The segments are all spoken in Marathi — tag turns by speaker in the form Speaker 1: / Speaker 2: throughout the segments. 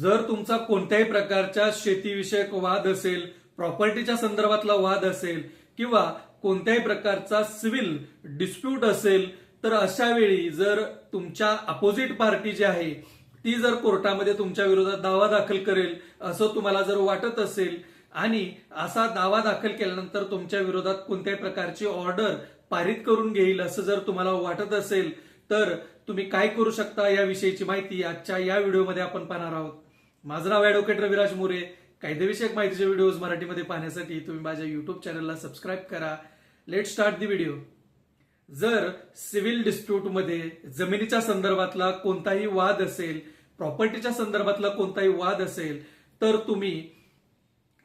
Speaker 1: जर तुमचा कोणत्याही प्रकारच्या शेतीविषयक वाद असेल प्रॉपर्टीच्या संदर्भातला वाद असेल किंवा कोणत्याही प्रकारचा सिव्हिल डिस्प्यूट असेल तर अशा वेळी जर तुमच्या अपोजिट पार्टी जी आहे ती जर कोर्टामध्ये तुमच्या विरोधात दावा दाखल करेल असं तुम्हाला जर वाटत असेल आणि असा दावा दाखल केल्यानंतर तुमच्या विरोधात कोणत्याही प्रकारची ऑर्डर पारित करून घेईल असं जर तुम्हाला वाटत असेल तर तुम्ही काय करू शकता याविषयीची माहिती आजच्या या व्हिडिओमध्ये आपण पाहणार आहोत. माझं नाव ऍडव्होकेट रविराज मोरे. कायदेविषयक माहितीचे व्हिडिओज मराठीमध्ये पाहण्यासाठी तुम्ही माझ्या युट्यूब चॅनलला सबस्क्राईब करा. लेट स्टार्ट दी व्हिडिओ जर सिव्हिल डिस्प्यूटमध्ये जमिनीच्या संदर्भातला कोणताही वाद असेल प्रॉपर्टीच्या संदर्भातला कोणताही वाद असेल तर तुम्ही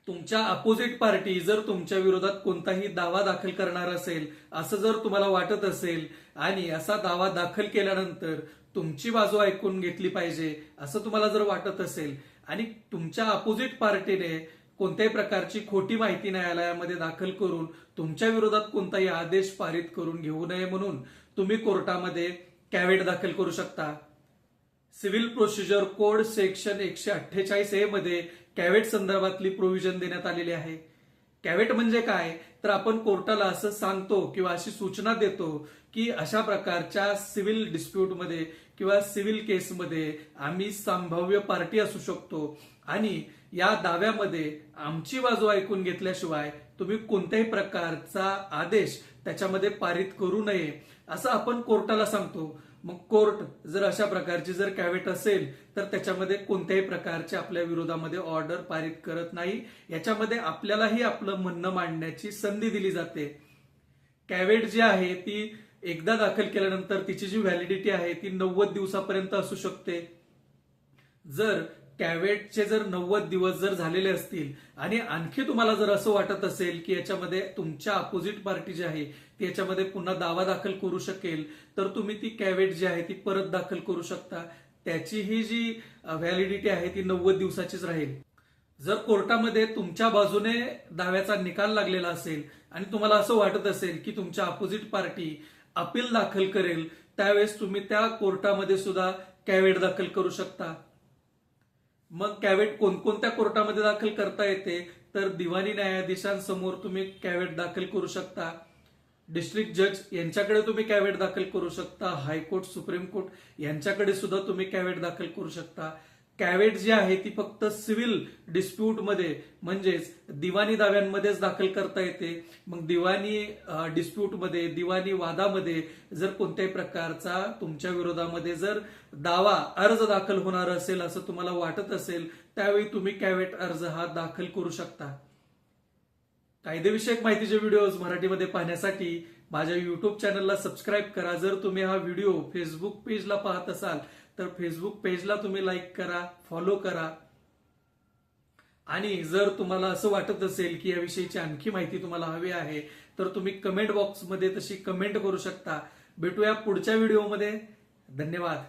Speaker 1: तुमच्या अपोजिट पार्टी जर तुमच्या विरोधात कोणताही दावा दाखल करणार असेल असं जर तुम्हाला वाटत असेल आणि असा दावा दाखल केल्यानंतर तुमची बाजू ऐकून घेतली पाहिजे असं तुम्हाला जर वाटत असेल आणि तुमच्या अपोजिट पार्टीने कोणत्याही प्रकारची खोटी माहिती न्यायालयामध्ये दाखल करून तुमच्या विरोधात कोणताही आदेश पारित करून घेऊ नये म्हणून तुम्ही कोर्टामध्ये कॅवेट दाखल करू शकता. सिव्हिल प्रोसिजर कोड सेक्शन एकशे अठ्ठेचाळीस ए मध्ये कॅवेट संदर्भातली प्रोव्हिजन देण्यात आलेली आहे. कॅवेट म्हणजे काय? तर आपण कोर्टाला असं सांगतो किंवा अशी सूचना देतो की अशा प्रकारच्या सिव्हिल डिस्प्यूटमध्ये किंवा सिव्हिल केसमध्ये आम्ही संभाव्य पार्टी असू शकतो. आणि या दाव्यामध्ये आमची बाजू ऐकून घेतल्याशिवाय तुम्ही कोणत्याही प्रकारचा आदेश त्याच्यामध्ये पारित करू नये असं आपण कोर्टाला सांगतो. मग कोर्ट जर अशा प्रकारची जर कॅवेट असेल तर त्याच्यामध्ये कोणत्याही प्रकारचे आपल्या विरोधामध्ये ऑर्डर पारित करत नाही. याच्यामध्ये आपल्यालाही आपलं म्हणणं मांडण्याची संधी दिली जाते. कॅवेट जी आहे ती एकदा दाखल केल्यानंतर तिची जी व्हॅलिडिटी आहे ती नव्वद दिवसापर्यंत असू शकते. जर कॅवेटचे जर नव्वद दिवस जर झालेले असतील आणि आणखी तुम्हाला जर असं वाटत असेल की याच्यामध्ये तुमच्या अपोजिट पार्टी जी आहे ती याच्यामध्ये पुन्हा दावा दाखल करू शकेल तर तुम्ही ती कॅवेट जी आहे ती परत दाखल करू शकता. त्याची ही जी व्हॅलिडिटी आहे ती नव्वद दिवसाचीच राहील. जर कोर्टामध्ये तुमच्या बाजूने दाव्याचा निकाल लागलेला असेल आणि तुम्हाला असं वाटत असेल की तुमच्या अपोजिट पार्टी अपील दाखल करेल त्यावेळेस तुम्ही त्या कोर्टामध्ये सुद्धा कॅवेट दाखल करू शकता. मग कॅवेट कोणकोणत्या कोर्टामध्ये दाखल करता येते? तर दिवाणी न्यायाधीशांसमोर तुम्ही कॅवेट दाखल करू शकता. डिस्ट्रिक्ट जज यांच्याकडे तुम्ही कॅवेट दाखल करू शकता. हायकोर्ट सुप्रीम कोर्ट यांच्याकडे सुद्धा तुम्ही कॅवेट दाखल करू शकता. कॅवेट जी आहे ती फक्त सिव्हिल डिस्प्यूटमध्ये म्हणजेच दिवाणी दाव्यांमध्येच दाखल करता येते. मग दिवाणी डिस्प्यूटमध्ये दिवाणी वादामध्ये जर कोणत्याही प्रकारचा तुमच्या विरोधामध्ये जर दावा अर्ज दाखल होणार असेल असं तुम्हाला वाटत असेल त्यावेळी तुम्ही कॅवेट अर्ज हा दाखल करू शकता. कायदेविषयक माहितीचे व्हिडिओज मराठीमध्ये पाहण्यासाठी माझ्या युट्यूब चॅनलला सबस्क्राईब करा. जर तुम्ही हा व्हिडिओ फेसबुक पेजला पाहत असाल तर फेसबुक पेजला तुम्ही लाईक करा फॉलो करा. आणि जर तुम्हाला असं वाटत असेल की याविषयीची आणखी माहिती तुम्हाला हवी आहे तर तुम्ही कमेंट बॉक्समध्ये तशी कमेंट करू शकता. भेटूया पुढच्या व्हिडिओमध्ये धन्यवाद.